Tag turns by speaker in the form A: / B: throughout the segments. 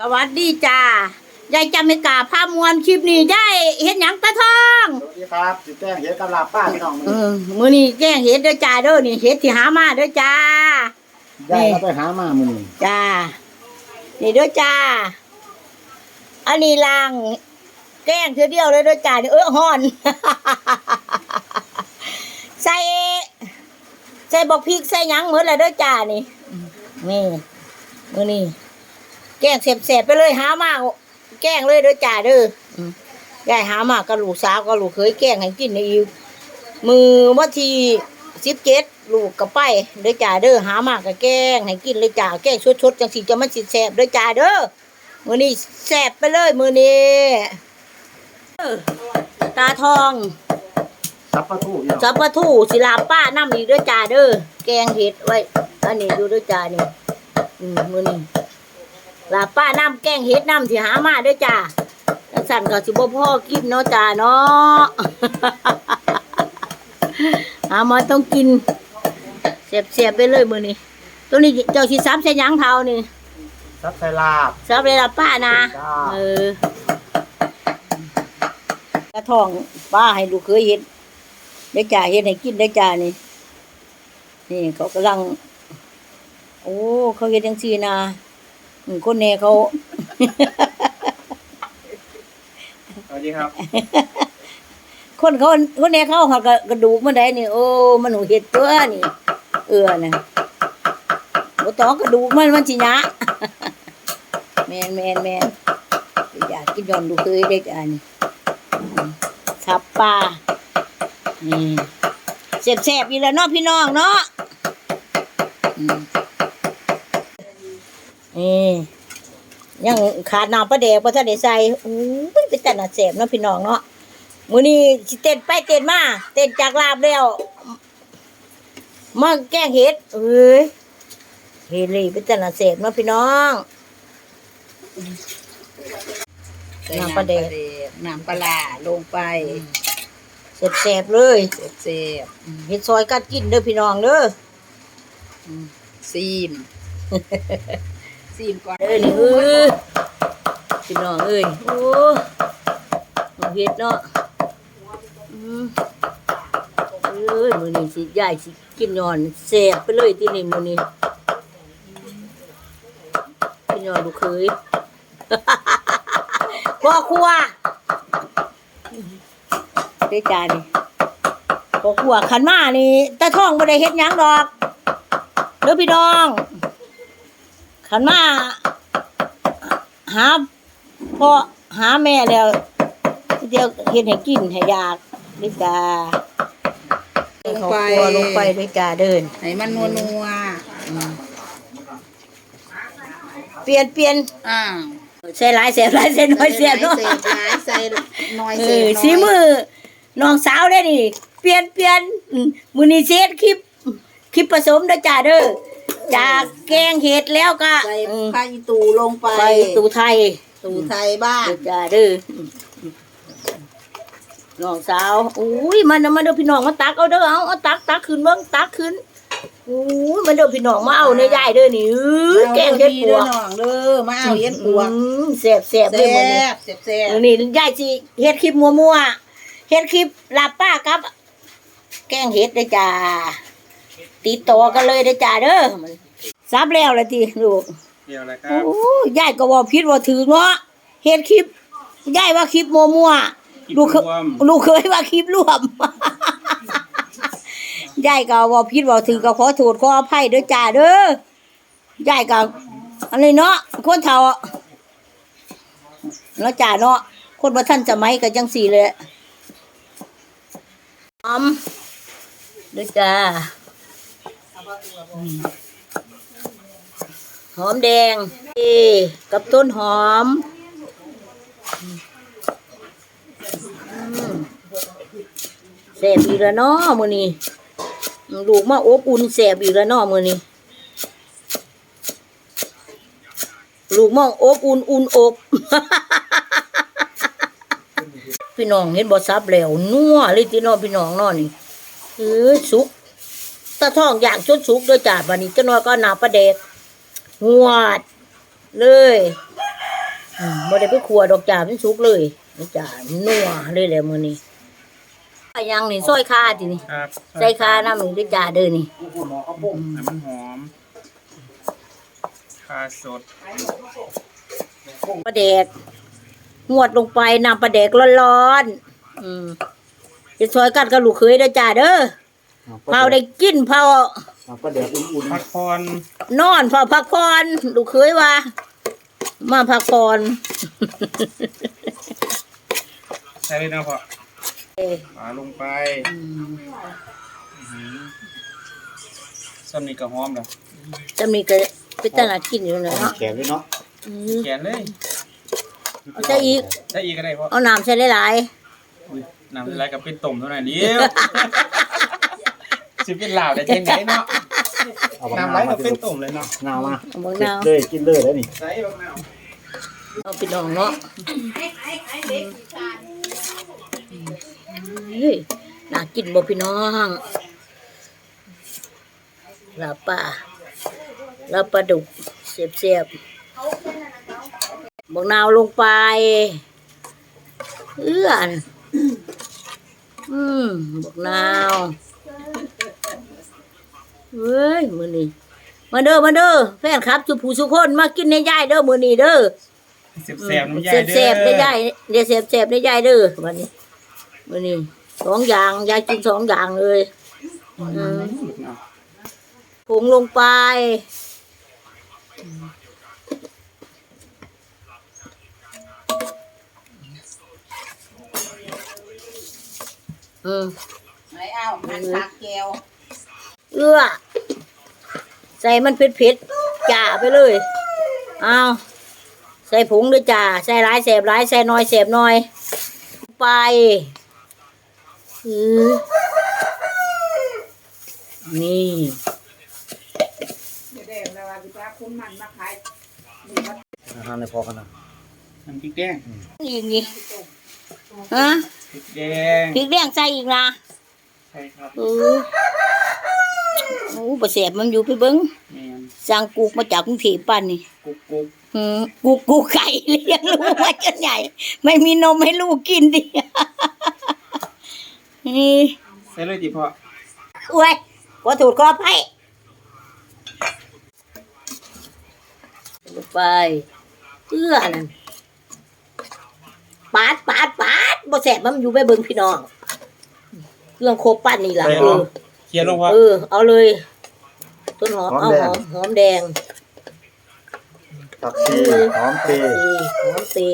A: สวัสดีจ้ายายจำไม่กล้าพามวนคลิปนี้ยายเห็นหยังตาทอง
B: สวัสดีครับสิแจ้งเห็ดกับลาบป้าพี่น้องมึง
A: เออมื้อนี้แจ้งเห็ดเด้อจ้าเด้อนี่เห็ดที่หามาเด้อจ้า
B: ได้ก็ไปหามามื้อนี้
A: จ้า นี่เด้อจ้า อันนี้ล่าง แกล้งเธอเดียวเลยเด้อจ้านี่เออฮ้อน ใส่ใส่บอกพริกใส่หยังเหมือนละเด้อจ้านี่นี่มื้อนี้ แกล้งเสียบๆไปเลยหามาแกล้งเลยเด้อจ้าเด้ออืมยายหามากับลูกสาวกับลูกเคยแกล้งให้กินในอีกมือวันที่สิบเจ็ดลูกกับไปเด้อจ้าเด้อหามากับแกล้งให้กินเลยจ้าแกล้งชดๆจังสิจะมันสิแสบเด้อจ้าเด้อมื้อนี้แสบไปเลยมื้อนี้เออตาทอง
B: ซับปลาทูพี่น้อง
A: สับปะทูศิลาป้าน้ำอีกเด้อจ้าเด้อแกงเห็ดไว้อันนี้ดูเด้อจ้านี่อืมมื้อนี้ ลาป้าน้ำแกงเห็ดน้ำสิหามาเด้อจ้าจังสั่นก็สิบ่พ่อกินเนาะจ้าเนาะหามาต้องกินเสียบๆไปเลยมื้อนี้ตัวนี้เจ้าสิซ้ำใส่หยังเท้านี่
B: ซับใส่ลาบ
A: ซับเลยล่ะป้านะ
B: จ้า
A: เออกระทองป้าให้ลูกเคยเห็ดได้จ่าเห็ดให้กินได้จ่านี่นี่เขากำลัง โอ้เขาเห็ดจังซี่นะอืม คนแน่เขา
B: สวัสดีครับ
A: คนเขาคนแน่เขาเขากระดูกมันได้นี่ โอ้ มันหูเห็ดตัวนี่ เออนะบ่ต้องกระดูกมันมันสิหยะแมนแมนแมนอยากกินย้อนดูเคยได้จ้ะนี่อืมทับปลานี่แซ่บๆอีแล้วเนาะพี่น้องเนาะอืม นี่ยังขาดน้ำปลาแดกเพราะถ้าได้ใส่อู้ยเป็นแต่น่าแซ่บเนาะพี่น้องเนาะมื้อนี้สิเต้นไปเต้นมาเต้นจากลาบแล้วมาแกงเห็ดเอ้ยเฮ็ดเลยเป็นแต่น่าแซ่บเนาะพี่น้อง
C: ใส่
A: น้ำ
C: น้ำ
A: ป
C: ป
A: ลา
C: ลา
A: แด
C: แด
A: ก
C: กน้ำปลาร้าลงไป
A: แซ่บๆเลย
C: เสียบ
A: เฮ็ดซอยกัดกินเด้อพี่น้องเด้อ
C: ๆซีม ซีมก่อน
A: เด้อนี่เออพี่น้องเอ้ยโอ้เอาเฮ็ดเนาะอืมเอ้ยมื้อนี้สิยายสิกินนอนแซ่บไปเลยที่นี่มื้อนี้พี่น้องลูกเคยพ่อครัวได้จานนี่พ่อครัวขันมานี่ตาท่องบ่ได้เฮ็ดหยังดอกเด้อพี่น้อง ขันมาหาพ่อหาแม่แล้วเดี๋ยวเฮ็ดให้กินให้อยากด้วยจ้า
C: ลง
A: เขา
C: ไป
A: ครัวลงไปด้วยจ้าเดิน
C: ให้มันนัวนัว
A: เปลี่ยนเปลี่ยน
C: ๆอ้าว
A: ใส่หลายเสียบหลายเสียน้อยเสียบเนาะ
C: ใส่หลายใส่น้อย
A: เอ
C: ใส่
A: อ
C: น้อย
A: สีมือน้องสาวได้นี่ เปลี่ยนเปลี่ยนอืมมือนี้เซตคลิป คลิปผสมด้วยจ้าเด้อ จากแกงเห็ดแล้วก็
C: ใส่
A: อืม
C: ผ้าอีตูลงไป
A: ไปตูไทย
C: ตูไทยบ้าน
A: เด้อจ้าเด้อน้องสาวอุ้ยมันน่ะมาเด้อพี่น้องมาตักเอาเด้อเอาเอาตักตักขึ้นเบิ่งตักขึ้นอุ้ยมาเด้อพี่น้องมาเอาเนื้อยายเด้อนี่เอ้ยแกงเห็ดปวก
C: เด้อน้องเด้อมาเอาเห็ดปวก
A: อืมแซ่บแซ่บเล
C: แซ่
A: ยมื้อนี้
C: บแซ่บแซ่บ
A: มื้อนี้ยายสิเฮ็ดคลิปมัวๆเฮ็ดคลิปลาบป้ากับ แกงเห็ดเด้อจ้า ติดต่อกันเลยเด้อจ้าเด้อซับแล้วละติลูก
B: เกี่ยวอะไรครับ
A: โอ้ยายก็ว่าผิดว่าถือเนาะเฮ็ดคลิปยายว่าคลิปมัวๆลูกเคลูกเคยว่าคลิปรวมยายก็ว่าผิดว่าถือก็ขอโทษขออภัยเด้อจ้าเด้อยายก็อันนี้เนาะคนเฒ่าเนาะจ้าเนาะคนบ่ทันสมัยก็จังสี่เลยหอมเด้อจ้าอืม หอมแดงกับต้นหอมแซ่บอีกแล้วเนาะมื้อนี้ลูกมาอบอุ่นแซ่บอีกแล้วเนาะมื้อนี้ลูกมองอบอุ่นอุ่นอกพี่น้องเห็นบ่ซับแล้วนัวเลยที่น้องพี่น้องนอนี่เอ้ยสุก ตาท้องอย่างจนสุกเด้วยจ้าบัดนี้เจ้าน้อยก็หนาประเดกงวดเลยอืมบ่ได้ไปครัวดอกจ่ามันสุกเลยนี่จ่ามันนัวเลยแหละมื้อนี้ไปยังนี่ซอยคาตินี่
B: ครับ
A: ใส่คาน้ำนี่ด้วยจ่าเด้อนี่
B: หมอข้าวปุ้งให้มันหอมคาสด
A: ปลาแดกงวดลงไปน้ำปลาแดกร้อนๆอืมจะซอยกันกับลูกเคยเด้อจ่าเด้อ เผาได้กินเผา
B: ก็เดี๋ยวอุ่นๆพักผ่อน
A: นอนเผาพักผ่อนลูกเคยว่า มาพักผ่อน
B: ใส่เลยนะพ่อ
A: เอ้ย
B: ปลาลงไป
A: อืม
B: ส้มนี่ก็หอมแล้ว
A: จะมีก็ไปตลาดกินอยู่เลยเนาะ
D: แขนด้วยเนาะ
A: อืม
B: แกนเลย
A: เอาใส่อีก
B: ใส่อีกก็ได้พ่อ
A: เอาน้ำใส่หลาย
B: อุ๊ยน้ำอะไรกับเป็นต้มเท่านั้นเดียว สิเป็นลาวได้จังไงเนาะ
D: เอาบัก
B: น้ำ
D: นา
B: ไร
D: วมา
B: กับเป็นต้มเลยเนาะ
D: นาวมา
A: ๆเอาบาง
D: กิน
A: นาว
D: เลยกินเลยแล้วนี่
B: ใส่บักนาว
A: เอาไปดองเนาะเฮ้ยน่ากินบ่พี่น้องลาบป่าลาบปลาดุกเสียบๆบางนาวลงไป เอื้อน อืมบักนาว เฮ้ยมือนี้มาเด้อมาเด้อแฟนครับสุผู้สุคนมากินในย่ายเด้อมือนี้เด้อ
B: เสียบๆน้ำยา
A: เสียบ
B: เด้อ
A: เสียบได้ย่ายเดี๋ยวเสียบเสียบได้ย่ายเด้อวันนี้มือนี้สองอย่างยายกินสองอย่างเลยอืมผงลงไปอืม
C: ไหนเอาหั่นผักแก้ว
A: เอื้อ ใส่มันเผ็ดเผ็ดๆจ่าไปเลยเอาใส่ผงด้วยจ่าใส่ร้ายแสบร้ายใส่น้อยแสบน้อย ไปอือนี่
C: เดี๋ยวได้แล้วว่าสิพาคุณมันมาขาย
D: อาหารในพอกันนะ
B: น้ำพริกแดง
A: อีกนี่ฮะ
B: พริกแดง
A: พริกแดงใส่อีกนะ
B: ใช่ครับ
A: เออ โอ้ประเสบมันอยู่ไปเบิ้ง
B: แมน
A: สั่งกูกมาจากกรุงเทพปั้นนี่
B: กุ๊กกุ๊ก
A: อืมกูกูไก่เลี้ยงลูกมาจนใหญ่ ไม่มีนมให้ลูกกินดิ นี่
B: ใส่เลยดิพ่อ
A: อวยขอถูดขอไผ่ลงไปเพื่อนั่นปาดปาดปาดบ่แสบมันอยู่ไปเบิ่งพี่น้องเครื่องโคบปั้นนี่ล่ะ
B: ใส่
A: เอ
B: ลง
A: อ
B: เคี่ยวลงพ่อ
A: เออ เอาเลย ต้นหอมเอาหอมหอมแดง
D: ผักชีหอมเต
A: ตีหอมตี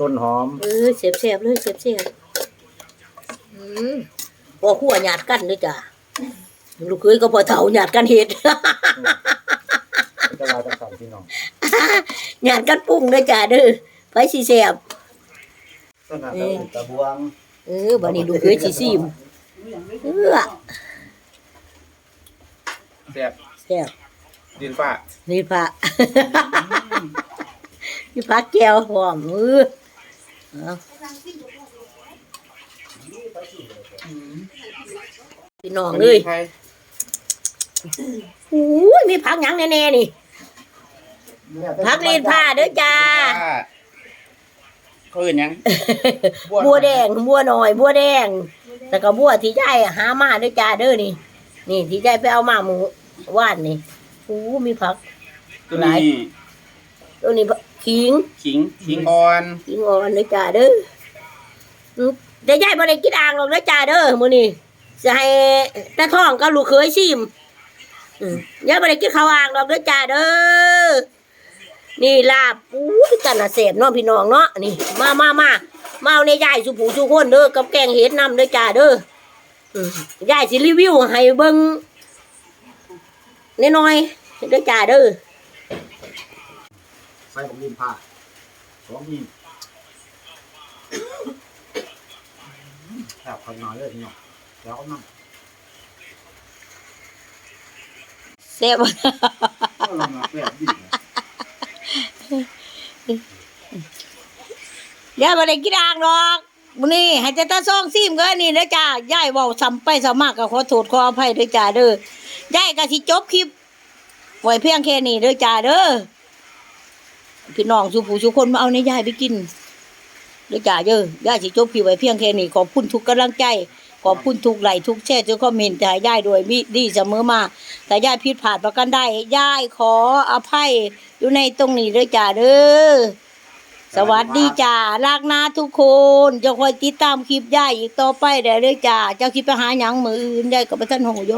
D: ต้นหอม
A: เออเสียบเสียบเลยเสียบเสียบอืมพอขั้วหยาดกันด้วยจ้ะลูกเคยก็พอเถาหยาดกันเห็ด
D: จะลาจังสันพี่น้อง
A: หยาดกันปรุงด้วยจ้ะเด้อไปสิเสียบ
D: ต้นหาตะตะบวง
A: เออบัดนี้ลูกเคยสิซิมเออ
B: แซ่บ
A: เสียบ
B: ดินฟ้า
A: นี่พระ นี่พระแก้วหอมมือเอาพี่น้องเอ้ย
B: ใคร
A: อู้ยมีผักหยังแน่ๆนี่ ผักลีนผ้าเด้อจ้า
B: เขาอื่นยัง
A: บัวแดง บัวหน่อย บัวแดง แล้วก็บัวที่ยายหามาเด้วยจ้าเด้อนี่ นี่ที่ยายไปเอามาหมู ว่านนี่อู้มีผัก
B: ตัวนี้
A: ตัวนี้ผักขิง
B: ขิงขิงอ่อน
A: ขิงอ่อนเด้อจ้าเด้ออืมแต่ยายบ่ได้กินอ่างหรอกเด้อจ้าเด้อมื้อนี้จะให้ตาท้องกับลูกเขยชิมอืมยายบ่ได้กินข้าวอ่างหรอกเด้อจ้าเด้อนี่ลาบอู้ยกันน่ะแซ่บเนาะพี่น้องเนาะนี่ มามามามาเอาในยายสุผูสุคนเด้อกับแกงเห็ดนำเด้อจ้าเด้ออืมยายสิรีวิวให้เบิ่ง น้อยๆเด้อจ้าเด้อ
D: ใส่ผมลินผ้าสองยิงแถบข้างน้อยเลยพี่น้องแล้วก็นั่ง
A: แซ่บ
D: แบบยิ่ง
A: ยายบ่ได้กินอ่างดอกมื้อนี้ให้แต่ตาซองซิมก็นี่เด้อจ้ายายเว้าซ้ำไปซ้ำมากก็ขอโทษขออภัยเด้อจ้าเด้อ ยายก็สิจบคลิปไว้เพียงแค่นี้เด้อจ้าเด้อพี่น้องสุผู้สุคนมาเอาในยายไปกินเด้อจ้าเด้อยายสิจบพี่ไว้เพียงแค่นี้ขอบคุณทุกกำลังใจขอบคุณทุกไหลทุกแชร์ทุกคอมเมนต์แต่ยายด้วยมิดีเสมอมา แต่ยายผิดพลาดประกันได้ยายขออภัยอยู่ในตรงนี้เด้อจ้าเด้อสวัสดีจ้าลากนาทุกคนจะคอยติดตามคลิปยายอีกต่อไปเด้อด้อจ้าเจ้าคิดไปหาหยังมืออื่นยายกับท่านโหโย